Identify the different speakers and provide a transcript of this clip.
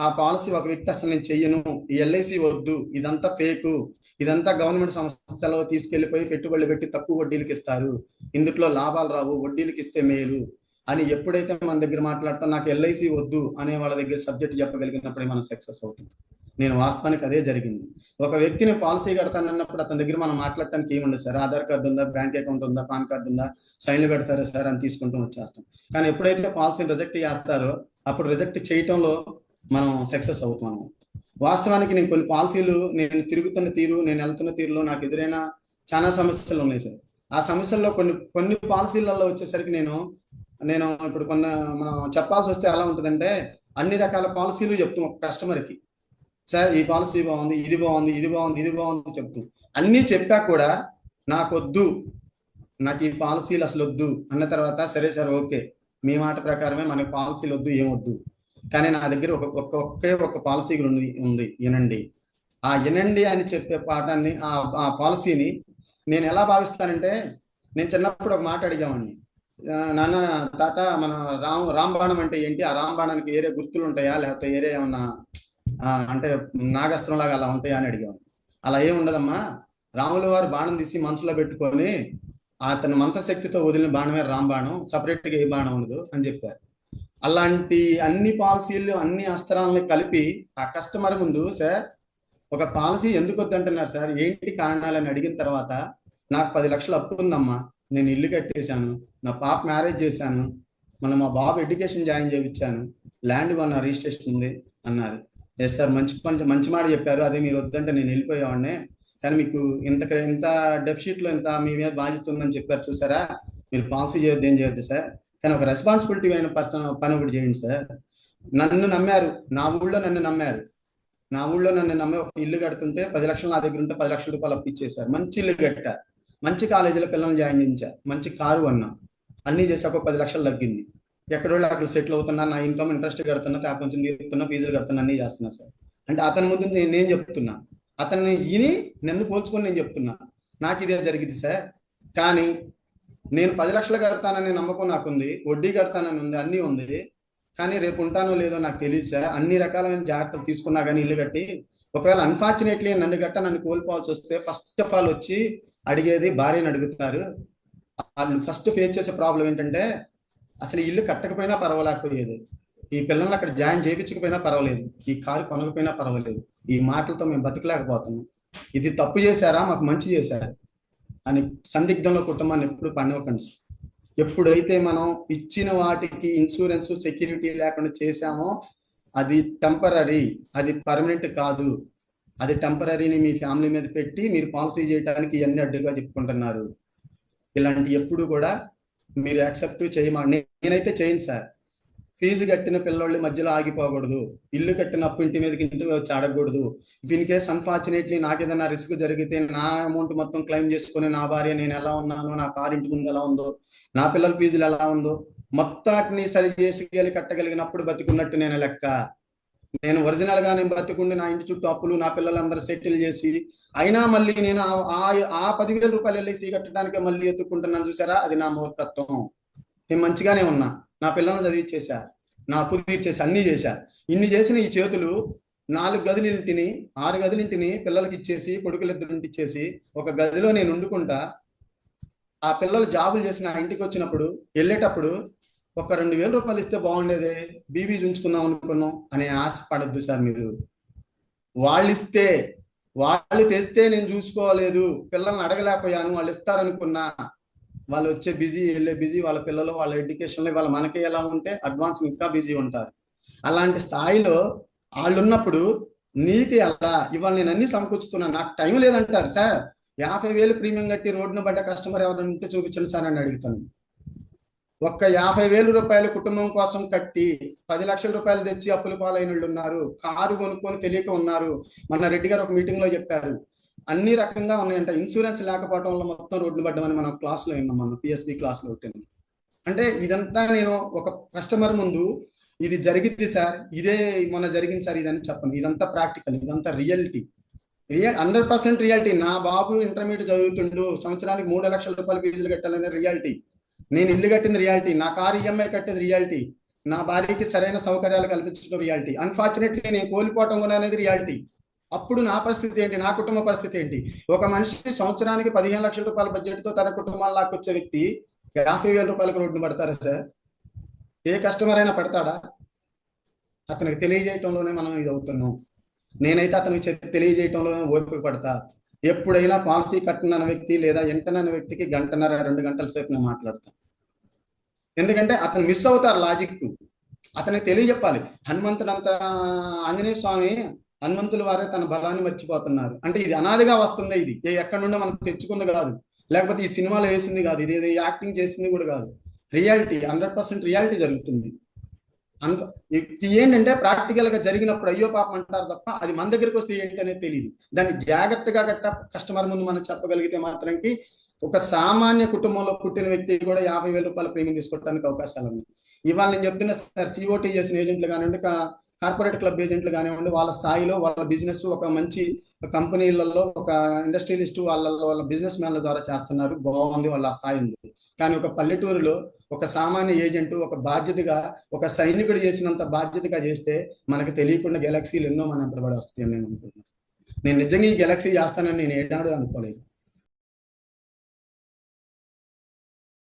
Speaker 1: ఆ పాలసీ ఒక వ్యక్తి అసలు నేను చెయ్యను. ఈ ఎల్ఐసి వద్దు. ఇదంతా ఫేకు. ఇదంతా గవర్నమెంట్ సంస్థలో తీసుకెళ్ళిపోయి పెట్టుబడులు పెట్టి తక్కువ వడ్డీలకు ఇస్తారు. ఇందుట్లో లాభాలు రావు. వడ్డీలకు ఇస్తే మేలు అని ఎప్పుడైతే మన దగ్గర మాట్లాడతా నాకు ఎల్ఐసి వద్దు అనే వాళ్ళ దగ్గర సబ్జెక్ట్ చెప్పగలిగినప్పుడే మనం సక్సెస్ అవుతుంది నేను వాస్తవానికి అదే జరిగింది. ఒక వ్యక్తిని పాలసీ కడతానన్నప్పుడు అతని దగ్గర మనం మాట్లాడటానికి ఏముండదు సార్. ఆధార్ కార్డు ఉందా? బ్యాంక్ అకౌంట్ ఉందా? పాన్ కార్డు ఉందా? సైన్లు పెడతారా సార్? అని తీసుకుంటూ వచ్చేస్తాం. కానీ ఎప్పుడైతే పాలసీని రిజెక్ట్ చేస్తారో అప్పుడు రిజెక్ట్ చేయటంలో మనం సక్సెస్ అవుతాం వాస్తవానికి నేను కొన్ని పాలసీలు నేను తిరుగుతున్న తీరు నేను వెళ్తున్న తీరులో నాకు ఎదురైన చాలా సమస్యలు ఉన్నాయి సార్. ఆ సమస్యల్లో కొన్ని కొన్ని పాలసీలలో వచ్చేసరికి నేను నేను ఇప్పుడు కొన్ని మనం చెప్పాల్సి వస్తే ఎలా ఉంటుందంటే అన్ని రకాల పాలసీలు చెప్తాం ఒక కస్టమర్కి. సార్ ఈ పాలసీ బాగుంది ఇది బాగుంది ఇది బాగుంది ఇది బాగుంది చెప్తూ. అన్నీ చెప్పా కూడా నాకొద్దు. నాకు ఈ పాలసీలు అసలు వద్దు అన్న తర్వాత సరే సార్ ఓకే. మీ మాట ప్రకారమే మనకి పాలసీలు వద్దు ఏమొద్దు. కానీ నా దగ్గర ఒక ఒక్క ఒకే ఒక పాలసీ ఉంది ఉంది వినండి ఆ వినండి అని చెప్పే పాఠాన్ని ఆ ఆ పాలసీని నేను ఎలా భావిస్తానంటే నేను చిన్నప్పుడు ఒక మాట అడిగామండి నాన్న తాత మన రామ్ రాంబాణం అంటే ఏంటి? ఆ రాంబాణానికి ఏరే గుర్తులు ఉంటాయా? లేకపోతే ఏరే ఏమన్నా అంటే నాగస్త్రం లాగా అలా ఉంటాయా అని అడిగాం అలా ఏమి ఉండదమ్మా. రాముల వారు బాణం తీసి మనసులో పెట్టుకొని అతని మంత్రశక్తితో వదిలిన బాణమే రాంబాణం. సపరేట్గా ఏ బాణం ఉండదు అని చెప్పారు. అలాంటి అన్ని పాలసీలు అన్ని అస్త్రాలను కలిపి ఆ కస్టమర్ ముందు సార్ ఒక పాలసీ ఎందుకు వద్దంటున్నారు సార్? ఏంటి కారణాలని అడిగిన తర్వాత నాకు పది లక్షలు అప్పు ఉందమ్మా. నేను ఇల్లు కట్టేశాను. నా పాప మ్యారేజ్ చేశాను. మన మా బాబు ఎడ్యుకేషన్ జాయిన్ చేయించాను. ల్యాండ్ కొన్న రిజిస్ట్రేషన్ ఉంది అన్నారు. ఎస్ సార్ మంచి పని మంచి మాట చెప్పారు. అదే మీరు వద్దంటే నేను వెళ్ళిపోయేవాడిని. కానీ మీకు ఇంత ఇంత డెఫిషిట్లో ఇంత మీ మీద బాధ్యత ఉందని చెప్పారు చూసారా? మీరు పాలసీ చేయొద్దు ఏం చేయొద్దు సార్. కానీ ఒక రెస్పాన్సిబిలిటీ అయిన పర్సన్ పని ఒకటి చేయండి సార్. నన్ను నమ్మారు. నా ఊళ్ళో నన్ను నమ్మారు. నా ఊళ్ళో నన్ను నమ్మి ఒక ఇల్లు కడుతుంటే పది లక్షలు నా దగ్గర ఉంటే పది లక్షల రూపాయలు అప్పిచ్చేసారు మంచి ఇల్లు కట్టారు మంచి కాలేజీలో పిల్లల్ని జాయిన్ చేయించారు మంచి కారు అన్నా అన్నీ చేసి ఒక పది లక్షలు తగ్గింది. ఎక్కడో అక్కడ సెటిల్ అవుతున్నా నా ఇన్కమ్ ఇంట్రెస్ట్ కడుతున్నా కొంచెం తీరుతున్నా ఫీజులు కడుతున్నా అన్నీ చేస్తున్నా సార్. అంటే అతని ముందు నేను నేను చెప్తున్నా. అతన్ని ఇని నన్ను పోల్చుకొని నేను చెప్తున్నా. నాకు ఇదే జరిగింది సార్. కానీ నేను పది లక్షలు కడతానని నమ్మకం నాకుంది వడ్డీ కడతానని ఉంది అన్నీ ఉంది. కానీ రేపు ఉంటానో లేదో నాకు తెలియదు సార్. అన్ని రకాలైన జాగ్రత్తలు తీసుకున్నా కానీ ఇల్లు కట్టి ఒకవేళ అన్ఫార్చునేట్లీ నన్ను గట్ట నన్ను కోల్పోవాల్సి వస్తే ఫస్ట్ ఆఫ్ ఆల్ వచ్చి అడిగేది భార్యను అడుగుతారు. వాళ్ళు ఫస్ట్ ఫేస్ చేసే ప్రాబ్లం ఏంటంటే అసలు ఇల్లు కట్టకపోయినా పర్వాలేకపోయేది. ఈ పిల్లల్ని అక్కడ జాయిన్ చేయించకపోయినా పర్వాలేదు. ఈ కారు కొనకపోయినా పర్వాలేదు. ఈ మాటలతో మేము బతకలేకపోతున్నాం. ఇది తప్పు చేశారా? మాకు మంచి చేశారు. అని సందిగ్ధంలో కుటుంబాన్ని ఎప్పుడు పండవకండి ఎప్పుడైతే మనం ఇచ్చిన వాటికి ఇన్సూరెన్స్ సెక్యూరిటీ లేకుండా చేశామో అది టెంపరీ అది పర్మనెంట్ కాదు. అది టెంపరీని మీ ఫ్యామిలీ మీద పెట్టి మీరు పాలసీ చేయడానికి ఇవన్నీ అడ్డుగా చెప్పుకుంటున్నారు. ఇలాంటి ఎప్పుడు కూడా మీరు యాక్సెప్ట్ చేయమా? నేనైతే చేయను సార్. ఫీజు కట్టిన పిల్లోళ్ళ మధ్యలో ఆగిపోకూడదు. ఇల్లు కట్టిన అప్పు ఇంటి మీదకి ఇంటి వచ్చి ఆడకూడదు ఇన్ కేస్ అన్ఫార్చునేట్లీ నాకు ఏదైనా రిస్క్ జరిగితే నా అమౌంట్ మొత్తం క్లెయిమ్ చేసుకుని నా భార్య నేను ఎలా ఉన్నాను నా కార్ ఇంటి ముందు ఎలా ఉందో నా పిల్లల ఫీజులు ఎలా ఉందో మొత్తాటిని సరి చేసి కట్టగలిగినప్పుడు బతికున్నట్టు నేను లెక్క. నేను ఒరిజినల్గా నేను బతికుండి నా ఇంటి చుట్టూ అప్పులు నా పిల్లలందరూ సెటిల్ చేసి అయినా మళ్ళీ నేను ఆ పదివేల రూపాయలు వెళ్ళి కట్టడానికి మళ్ళీ ఎత్తుకుంటున్నాను చూసారా? అది నా మూర్ఖత్వం. నేను మంచిగానే ఉన్నా. నా పిల్లల్ని చదివిచ్చేసా నా అప్పు తీర్చేసి అన్ని చేశా. ఇన్ని చేసిన ఈ చేతులు నాలుగు గదులింటిని ఆరు గదులింటిని పిల్లలకి ఇచ్చేసి కొడుకులిద్దరింటి ఇచ్చేసి ఒక గదిలో నేను వండుకుంటా. ఆ పిల్లలు జాబులు చేసి నా ఇంటికి వచ్చినప్పుడు వెళ్ళేటప్పుడు ఒక రెండు వేల రూపాయలు ఇస్తే బాగుండేదే బీబీ ఉంచుకుందాం అనుకున్నాం అనే ఆశ పడద్దు సార్ మీరు. వాళ్ళు ఇస్తే వాళ్ళు తెస్తే నేను చూసుకోలేదు పిల్లల్ని అడగలేకపోయాను వాళ్ళు ఇస్తారనుకున్నా వాళ్ళు వచ్చే బిజీ వెళ్ళే బిజీ వాళ్ళ పిల్లలు వాళ్ళ ఎడ్యుకేషన్లో వాళ్ళ మనకి ఎలా ఉంటే అడ్వాన్స్ ఇంకా బిజీ ఉంటారు. అలాంటి స్థాయిలో వాళ్ళు ఉన్నప్పుడు నీకు ఎలా? ఇవాళ నేను అన్ని సమకూర్చుతున్నాను. నాకు టైం లేదంటారు. సార్ యాభై వేలు ప్రీమియం కట్టి రోడ్డును పడ్డ కస్టమర్ ఎవరైనా ఉంటే చూపించండి సార్ అని అడుగుతాను. ఒక్క యాభై వేలు రూపాయలు కుటుంబం కోసం కట్టి పది లక్షల రూపాయలు తెచ్చి అప్పుల పాలైన వాళ్ళు ఉన్నారు. కారు కొనుక్కొని తెలియక ఉన్నారు. మన రెడ్డి గారు ఒక మీటింగ్లో చెప్పారు. అన్ని రకంగా ఉన్నాయంట. ఇన్సూరెన్స్ లేకపోవడం వల్ల మొత్తం రోడ్డు పడ్డమని మనం క్లాస్లో విన్నాం మనం పిఎస్బి క్లాస్లో ఒకటి. అంటే ఇదంతా నేను ఒక కస్టమర్ ముందు ఇది జరిగింది సార్ ఇదే మొన్న జరిగింది సార్ ఇదని చెప్పండి ఇదంతా ప్రాక్టికల్ ఇదంతా reality real hundred percent reality నా బాబు ఇంటర్మీడియట్ చదువుతుండు సంవత్సరానికి మూడు లక్షల రూపాయలు ఫీజులు కట్టాలనేది రియాలిటీ నేను ఇల్లు కట్టింది రియాలిటీ నా కారు ఈఎంఐ కట్టేది రియాలిటీ నా భార్యకి సరైన సౌకర్యాలు కల్పించడం రియాలిటీ అన్ఫార్చునేట్లీ నేను కోల్పోవటం కూడా అనేది రియాలిటీ అప్పుడు నా పరిస్థితి ఏంటి? నా కుటుంబ పరిస్థితి ఏంటి? ఒక మనిషి సంవత్సరానికి పదిహేను లక్షల రూపాయల బడ్జెట్తో తన కుటుంబాన్ని లాక్కొచ్చే వ్యక్తి యాభై వేల రూపాయలకు రోడ్డును పడతారా సార్? ఏ కస్టమర్ అయినా పడతాడా? అతనికి తెలియజేయటంలోనే మనం ఇది అవుతున్నాం. నేనైతే అతనికి తెలియజేయటంలోనే ఓపిక పడతా. ఎప్పుడైనా పాలసీ కట్టనన్న వ్యక్తి లేదా ఎంటనన్న వ్యక్తికి గంటన్నర రెండు గంటల సేపు నేను మాట్లాడతాను ఎందుకంటే అతను మిస్ అవుతారు లాజిక్ అతనికి తెలియజెప్పాలి. హనుమంతుడు అంత ఆంజనేయ స్వామి హనుమంతుల వారే తన బలాన్ని మర్చిపోతున్నారు. అంటే ఇది అనాదిగా వస్తుంది ఇది. ఏ ఎక్కడి నుండో మనం తెచ్చుకుంది కాదు. లేకపోతే ఈ సినిమాలో వేసింది కాదు. ఇది ఏదో యాక్టింగ్ చేసింది కూడా కాదు. రియాలిటీ హండ్రెడ్ పర్సెంట్ రియాలిటీ జరుగుతుంది. అన్- ఏంటంటే ప్రాక్టికల్గా జరిగినప్పుడు అయ్యో పాపం అంటారు తప్ప అది మన దగ్గరికి వస్తే ఏంటి అనేది తెలియదు దాన్ని జాగ్రత్తగా గట్ట కస్టమర్ ముందు మనం చెప్పగలిగితే మాత్రంకి ఒక సామాన్య కుటుంబంలో పుట్టిన వ్యక్తి కూడా యాభై వేల రూపాయల ప్రీమియం తీసుకోవడానికి అవకాశాలు ఉన్నాయి. ఇవాళ నేను చెప్తున్నా సార్ సిఓటీ చేసిన ఏజెంట్లు కానివ్వండి కార్పొరేట్ క్లబ్ ఏజెంట్లు కానివ్వండి వాళ్ళ స్థాయిలో వాళ్ళ బిజినెస్ ఒక మంచి కంపెనీలలో ఒక ఇండస్ట్రియలిస్ట్ వాళ్ళ వాళ్ళ బిజినెస్ మ్యాన్ల ద్వారా చేస్తున్నారు. బాగుంది వాళ్ళ స్థాయి ఉంది. కానీ ఒక పల్లెటూరులో ఒక సామాన్య ఏజెంట్ ఒక బాధ్యతగా ఒక సైనికుడు చేసినంత బాధ్యతగా చేస్తే మనకు తెలియకుండా గెలాక్సీలు ఎన్నో మనం వెంటబడి వస్తాయని నేను అనుకుంటున్నాను. నేను నిజంగా ఈ గెలాక్సీ చేస్తానని నేను ఏనాడు అనుకోలేదు.